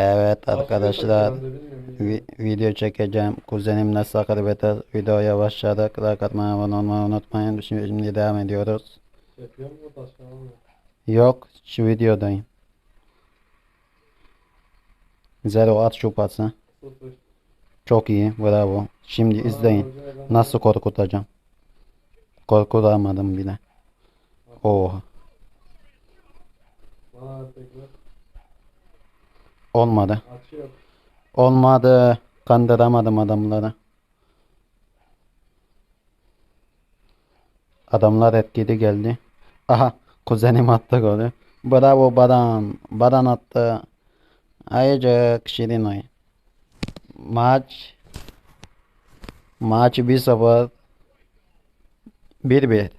Evet arkadaşlar vi- video çekeceğim. Kuzenimle Sakar Beter videoya başladık. Like atmayı abone olmayı unutmayın. Şimdi, şimdi devam ediyoruz. Mu başka? Yok şu videodayım. Zero at şu pası. Sıfır. Çok iyi bravo. Şimdi izleyin. Nasıl korkutacağım. Korkutamadım bile. Oha. Bana Olmadı. Olmadı. Kandıramadım adamları. Adamlar etkili geldi. Aha kuzenim attı golü. Bravo Baran. Baran attı. Ayıcık şirin oyun. Maç Maç 1-0 1-1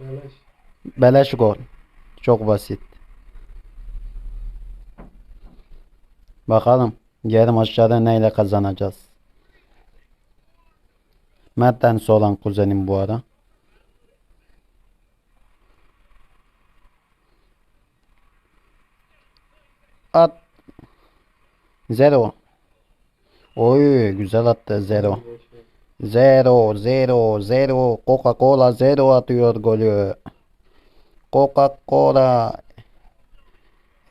Beleş. Beleş gol. Çok basit. Bakalım yarım aşağıda neyle kazanacağız. Mertens olan kuzenim bu ara. At. Zero. Oy güzel attı zero. Zero, zero, zero. Coca-Cola zero atıyor golü. Coca-Cola.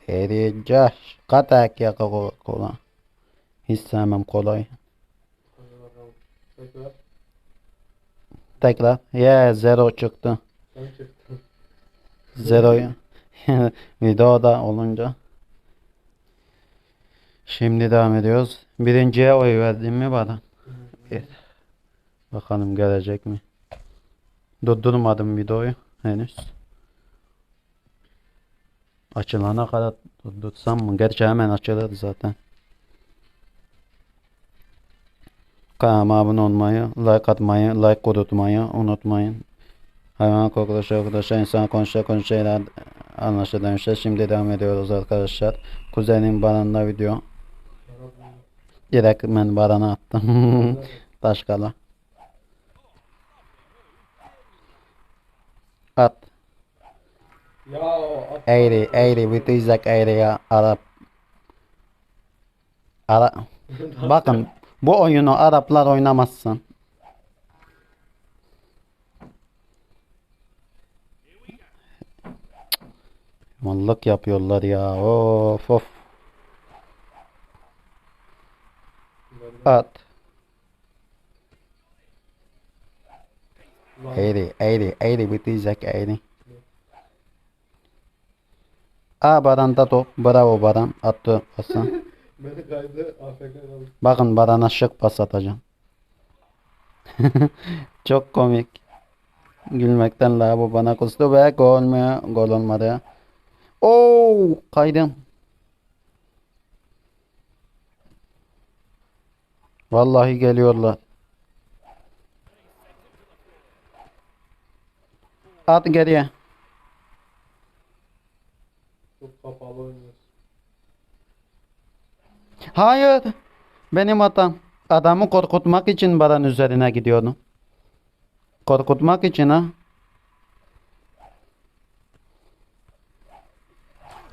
Eriyeceğiz. Katak ya Coca-Cola. Hiç sevmem bakalım. Tekrar. Tekrar. Yeah, zero çıktı. Zero'yu. Videoda olunca. Şimdi devam ediyoruz. Birinciye oy verdim mi bana? Bir. Bakalım gelecek mi? Durdurmadım videoyu henüz. Açılana kadar durdursam mı? Gerçi hemen açılır zaten. Kanalıma abone olmayı, like atmayı, like kodutmayı unutmayın. Hayvan koklaşa koklaşa insan konuşa konuşa şeyler anlaşılmışlar. Şimdi devam ediyoruz arkadaşlar. Kuzenim Baran'la video. Direkt ben Baran'a attım. Taşkala. At. Ya 80, 80 we do like 80 Arap. Arap. Bakın bu oyunu Araplar oynamazsın. Mallık yapıyorlar ya. Of of. At. 80, 80, 80 we do like 80. A Baran da top. Bravo Baran. Attı pası. Beni Bakın Baran'a şık pas atacağım. Çok komik. Gülmekten la bu bana kustu ve gol mü? Gol olmadı. Oo kaydım. Vallahi geliyorlar. At geriye. Çok kapalı oynuyorsun. Hayır. Benim hatam. Adamı korkutmak için Baran üzerine gidiyordum. Korkutmak için ha.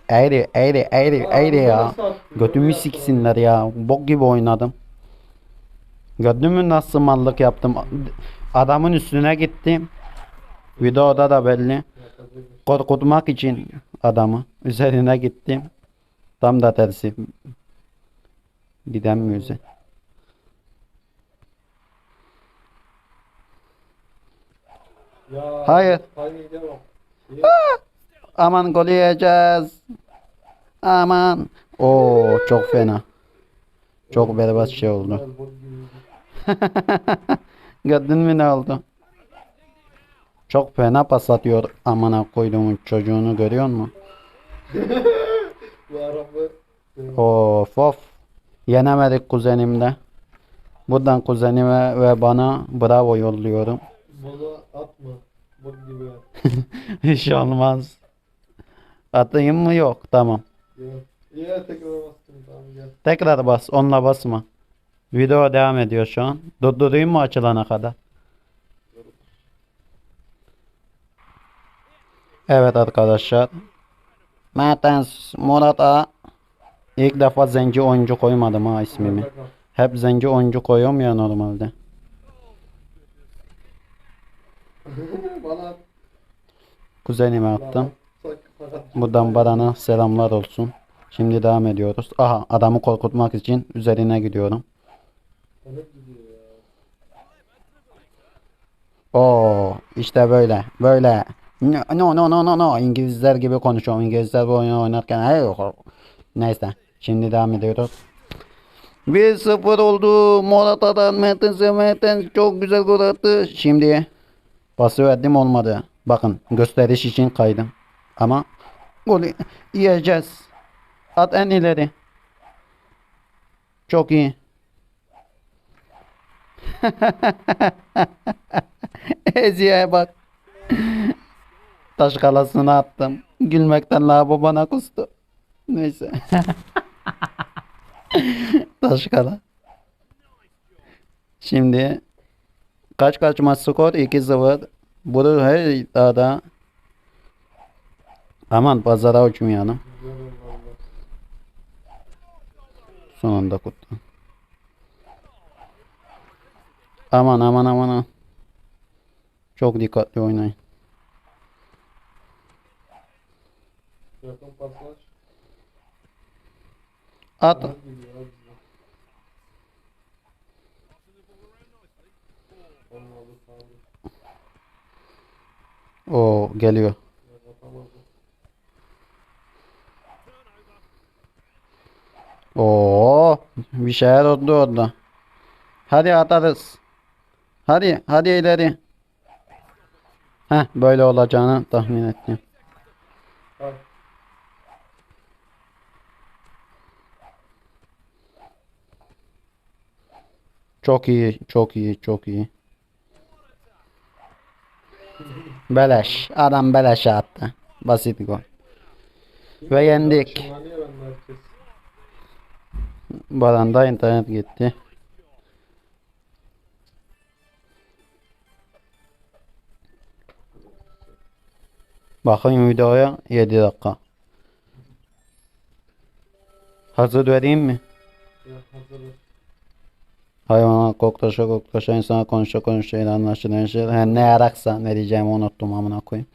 Eğri, eğri, eğri, eğri ya. Götümü siksinler ya. Bok gibi oynadım. Gördün mü nasıl mallık yaptım? Adamın üstüne gittim. Videoda da belli. Korkutmak için adamı. Üzerine gittim. Tam da tersi. Gidemiyoruz. Ya. Hayır. Bak. İyi. Aman gol yiyeceğiz. Aman. Oo çok fena. Çok berbat şey oldu. Gördün mü ne oldu? Çok fena pas atıyor. Amına koyduğumun çocuğunu görüyor musun? Bu araba. Of of. Yenemedik kuzenimle. Buradan kuzenime ve bana bravo yolluyorum. Bana atma. Bot gibi. Hiç olmaz. Atayım mı? Yok. Tamam. Ya. Ya tekrar bastım. Tamam gel. Tekrar bas. Onunla basma. Video devam ediyor şu an. Durdurayım mı açılana kadar? Evet arkadaşlar. Mertens, Murat A. İlk defa zenci oyuncu koymadım ha ismimi. Hep zenci oyuncu koyuyorum ya normalde. Kuzenime attım. Buradan Baran'a selamlar olsun. Şimdi devam ediyoruz. Aha adamı korkutmak için üzerine gidiyorum. Oo işte böyle böyle. No no no no no İngilizler gibi konuşuyorum. İngilizler bu oyunu oynarken hey neyse. Şimdi devam ediyoruz. 1-0 oldu. Morata'dan Mertens'e Mertens çok güzel gol attı. Şimdi pası verdim olmadı. Bakın gösteriş için kaydım. Ama golü yiyeceğiz. At en ileri. Çok iyi. Eziye'ye bak. Taş kalasını attım. Gülmekten lavabo bana kustu. Neyse. Taş kala. Şimdi kaç kaç maç skor? 2-0. Bunu her iddiada Aman pazara uçmayalım. Sonunda kutlu. Aman aman. aman. Çok dikkatli oynayın. Yakın pasaj. At. O geliyor. Oo, bir şeyler oldu orada. Hadi atarız. Hadi, hadi ileri. Heh, böyle olacağını tahmin ettim. Bak. Çok iyi, çok iyi, çok iyi. Beleş. Adam beleşe attı. Basit gol. Ve yendik. Herkes. Baranda internet gitti. Bakın videoya 7 dakika. Hazır vereyim mi? Ya hazırız. Hayvana koktaşa koktaşa insana konuşa konuşa anlaşılan şey. Her ne yaraksa ne diyeceğimi unuttum amına koyayım.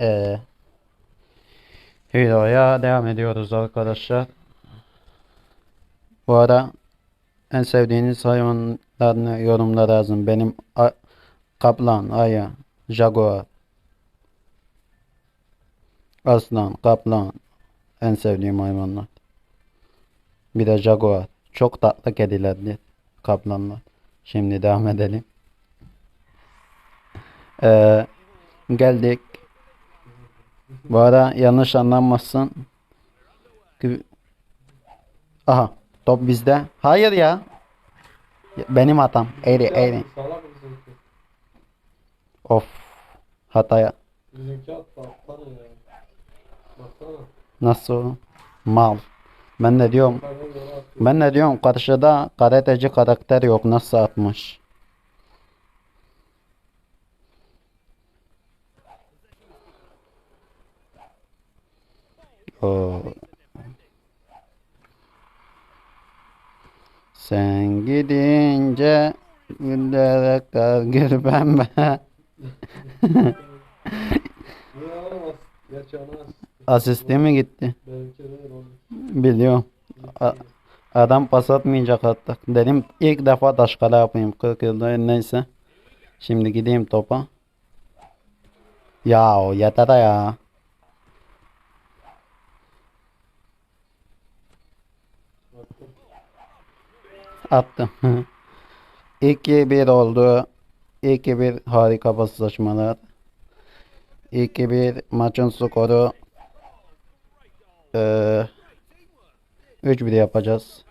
Ee, videoya devam ediyoruz arkadaşlar. Bu ara en sevdiğiniz hayvanlarını yorumlara yazın. Benim kaplan, ayı, jaguar, aslan, kaplan en sevdiğim hayvanlar. Bir de jaguar. Çok tatlı kedilerdi kaplanlar. Şimdi devam edelim. Ee, geldik. Bu ara yanlış anlanmasın. Aha top bizde. Hayır ya. Benim hatam. Eğri eğri. Of. Hataya. Nasıl? Mal. Ben de diyorum. Ben de diyorum karşıda karateci karakter yok. Nasıl atmış? Oo. Sen gidince güllere kar gül pembe. Niye oğlum? Geç yana as. Asisti mi gitti? Benimki değil. Biliyorum. Adam pas atmayacak hatta. Dedim ilk defa taşkala yapayım 40 yılda neyse. Şimdi gideyim topa. Ya yeter ya. Attım. 2-1 oldu. 2-1 harika paslaşmalar. 2-1 maçın skoru. Ee, 3-1 yapacağız.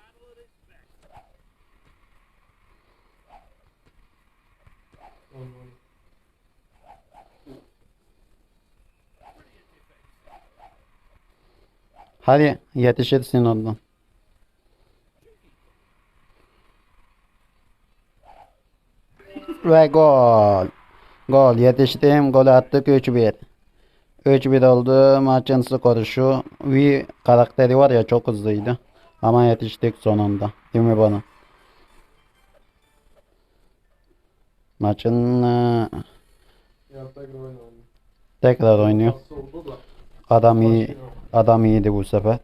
Olmadı. Hadi yetişirsin oradan. Ve gol. Gol yetiştim. Gol attık 3-1. 3-1 oldu. Maçın skoru şu. V karakteri var ya çok hızlıydı. Ama yetiştik sonunda. Değil mi bana? Maçın e, gibi oyun oynuyor. tekrar oynuyor. Adam iyi. Adam iyiydi bu sefer.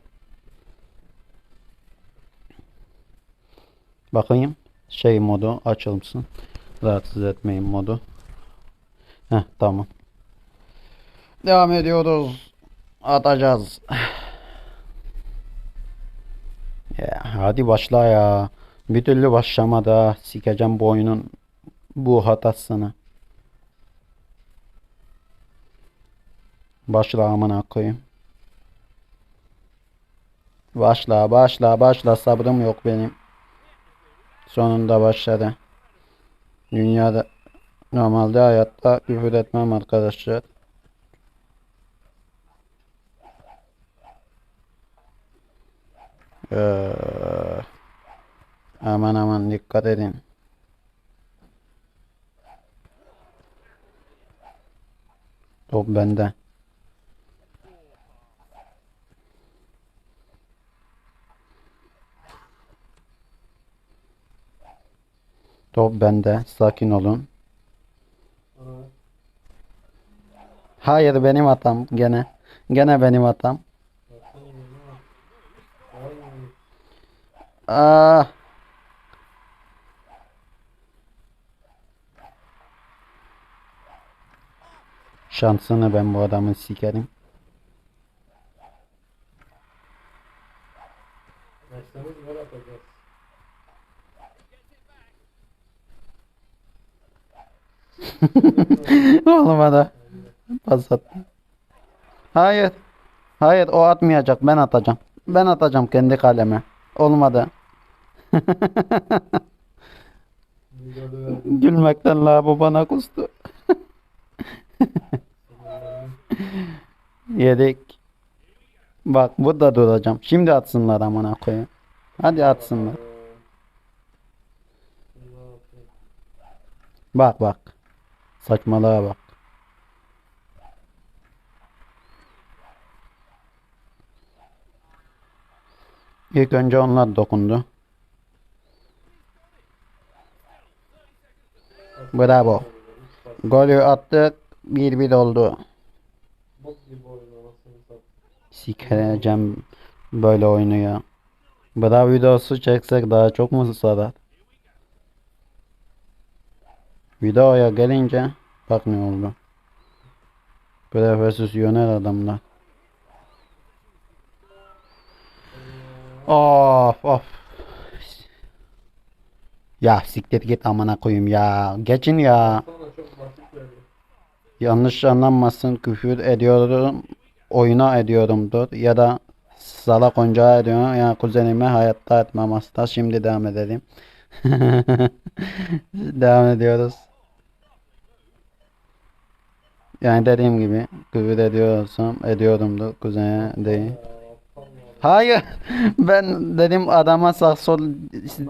Bakayım. Şey modu açılsın. Rahatsız etmeyin modu. Heh tamam. Devam ediyoruz. Atacağız. Ya, hadi başla ya. Bir türlü başlamadı ha. Sikeceğim bu oyunun bu hatasını. Başla amına koyayım. Başla, başla, başla. Sabrım yok benim. Sonunda başladı. Dünyada normalde hayatta küfür etmem arkadaşlar. Ee, aman aman dikkat edin. Top bende. Top bende. Sakin olun. Ha. Hayır benim hatam gene. Gene benim hatam. Baksana oyuna. Ay. Ah. Şansını ben bu adamın sikerim. Atacağız. Olmadı. Pas attı. Hayır. Hayır o atmayacak. Ben atacağım. Ben atacağım kendi kaleme. Olmadı. Gülmekten la bu bana kustu. Yedik. Bak burada duracağım. Şimdi atsınlar amına koyayım. Hadi atsınlar. Bak bak. Saçmalığa bak. İlk önce onlar dokundu. Bravo. Golü attık. 1-1 oldu. Sikereceğim böyle oyunu ya. Bravo videosu çeksek daha çok mu sarar? Videoya gelince bak ne oldu. Profesyonel adamlar. Of of. Ya siktir git amına koyayım ya. Geçin ya. Yanlış anlanmasın küfür ediyorum. Oyuna ediyorumdur. Ya da salak oyuncağı ediyorum. Ya kuzenime hayatta etmem asla. Şimdi devam edelim. devam ediyoruz. Yani dediğim gibi küfür ediyorsam ediyorumdur. Kuzene değil. Hayır. Ben dedim adama sağ sol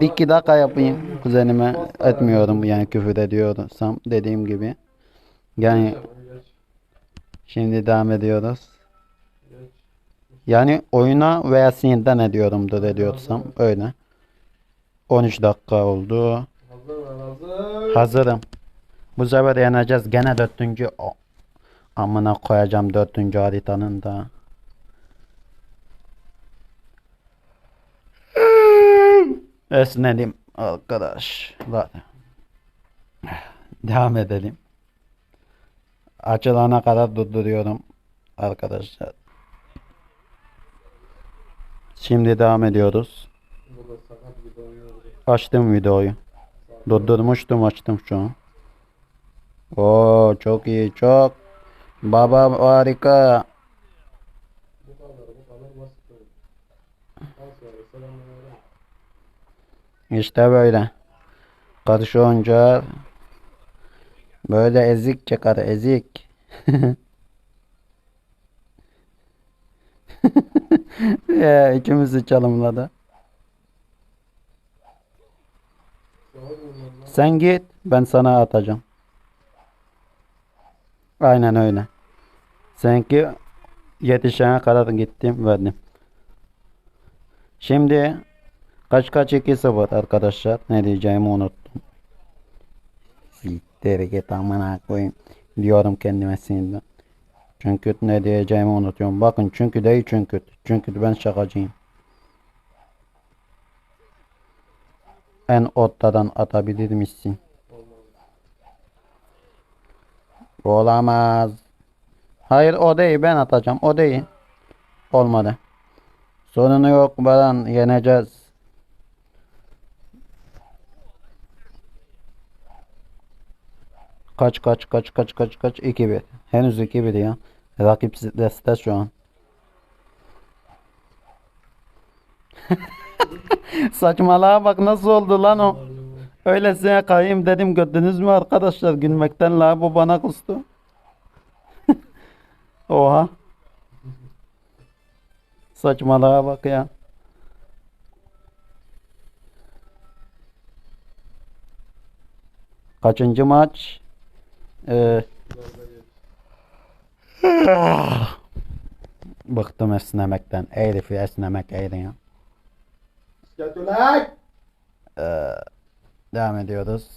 iki dakika yapayım. Kuzenime etmiyorum yani küfür ediyorsam dediğim gibi. Yani şimdi devam ediyoruz. Yani oyuna veya sinirden ediyorumdur ediyorsam öyle. 13 dakika oldu. Hazırım. Bu sefer yeneceğiz. Gene dörtüncü. O- Amına koyacağım dörtüncü haritanın da. Esnedim arkadaşlar. Devam edelim. Açılana kadar durduruyorum arkadaşlar. Şimdi devam ediyoruz. Açtım videoyu. Durdurmuştum açtım şu an. Oo çok iyi çok. Baba harika. Bu kadar bu kadar basit oyun. Al sonra selamünaleyküm. İşte böyle. Oyuncağı böyle ezik çıkar ezik. ya ikimizi çalımladı. Sen git ben sana atacağım. Aynen öyle. Seninki yetişene kadar gittim verdim. Şimdi kaç kaç 2-0 arkadaşlar. Ne diyeceğimi unuttum. Siktir git amına koyayım. Diyorum kendime sinirden. Çünkü ne diyeceğimi unutuyorum. Bakın çünkü değil çünkü. Çünkü ben şakacıyım. En ortadan atabilir misin? Olamaz. Hayır o değil ben atacağım. O değil. Olmadı. Sorunu yok Baran yeneceğiz. Kaç kaç kaç kaç kaç kaç 2-1. Henüz 2-1 ya. Rakip deste şu an. Saçmalığa bak nasıl oldu lan o. Öylesine kayayım dedim gördünüz mü arkadaşlar gülmekten la bu bana kustu. Oha. Saçmalığa bak ya. Kaçıncı maç? Ee, bıktım esnemekten. Herifi esnemek eğri ya. Ee, devam ediyoruz.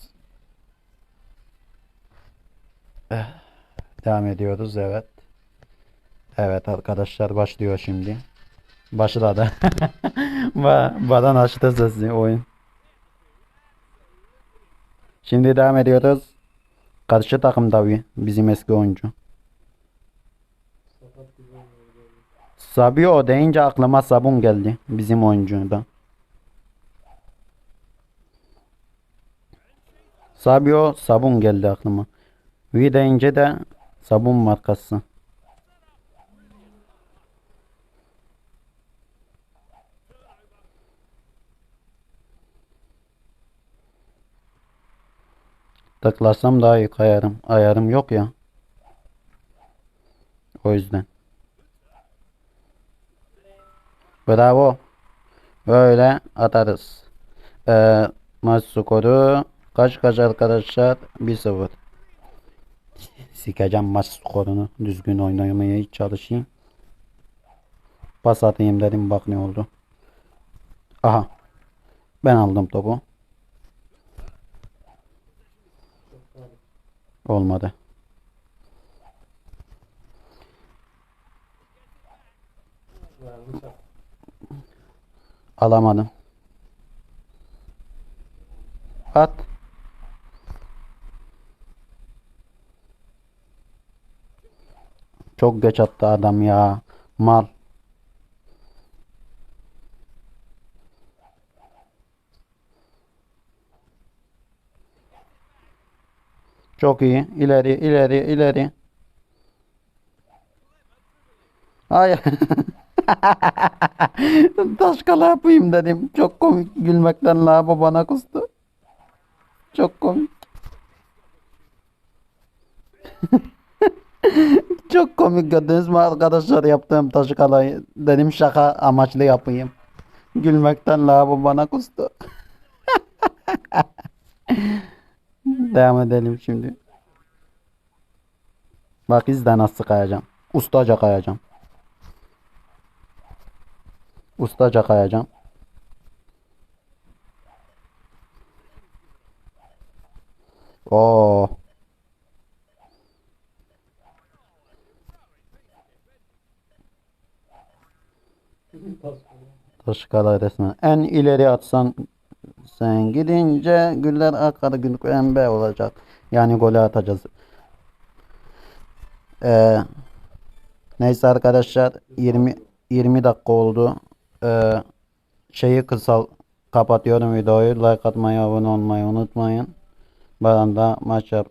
Eh, Devam ediyoruz evet. Evet arkadaşlar başlıyor şimdi. Başladı. Ba Badan açtı sesi oyun. Şimdi devam ediyoruz. Karşı takım tabii bizim eski oyuncu. Sabio deyince aklıma Sabun geldi bizim oyuncuda. Sabio Sabun geldi aklıma. V deyince de Sabun markası. Tıklarsam daha iyi kayarım. Ayarım yok ya. O yüzden. Bravo. Böyle atarız. Ee, maç skoru kaç kaç arkadaşlar? 1-0. Sikeceğim maç skorunu. Düzgün oynamaya çalışayım. Pas atayım dedim bak ne oldu. Aha. Ben aldım topu. Olmadı. Alamadım. At. Çok geç attı adam ya. Mal. Çok iyi. İleri, ileri, ileri. Hayır. Taşkala yapayım dedim. Çok komik. Gülmekten lavabo bana kustu. Çok komik. Çok komik gördünüz mü arkadaşlar yaptığım taşkalayı. Dedim şaka amaçlı yapayım. Gülmekten lavabo bana kustu. Devam edelim şimdi. Bak izle nasıl kayacağım. Ustaca kayacağım. Ustaca kayacağım. Oo. Taşkala resmen. En ileri atsan sen gidince güller akar gül pembe olacak. Yani golü atacağız. Ee, neyse arkadaşlar 20 20 dakika oldu. Ee, şeyi kısal kapatıyorum videoyu. Like atmayı, abone olmayı unutmayın. Bana da maç yap